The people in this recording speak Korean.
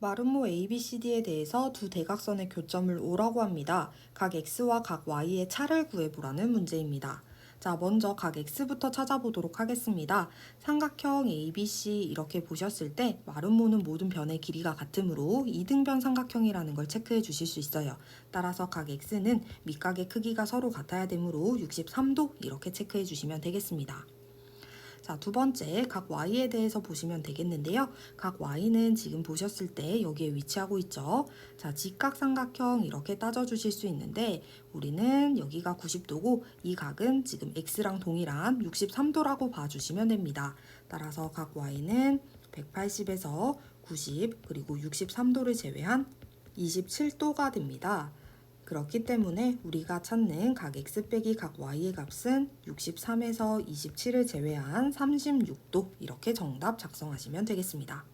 마름모 ABCD에 대해서 두 대각선의 교점을 오라고 합니다. 각 X와 각 Y의 차를 구해보라는 문제입니다. 자, 먼저 각 X부터 찾아보도록 하겠습니다. 삼각형 ABC 이렇게 보셨을 때 마름모는 모든 변의 길이가 같으므로 이등변 삼각형이라는 걸 체크해 주실 수 있어요. 따라서 각 X는 밑각의 크기가 서로 같아야 되므로 63도 이렇게 체크해 주시면 되겠습니다. 자, 두 번째 각 y에 대해서 보시면 되겠는데요. 각 y는 지금 보셨을 때 여기에 위치하고 있죠. 자, 직각삼각형 이렇게 따져 주실 수 있는데 우리는 여기가 90도고 이 각은 지금 x랑 동일한 63도라고 봐 주시면 됩니다. 따라서 각 y는 180에서 90 그리고 63도를 제외한 27도가 됩니다. 그렇기 때문에 우리가 찾는 각 x 빼기 각 y의 값은 63에서 27을 제외한 36도 이렇게 정답 작성하시면 되겠습니다.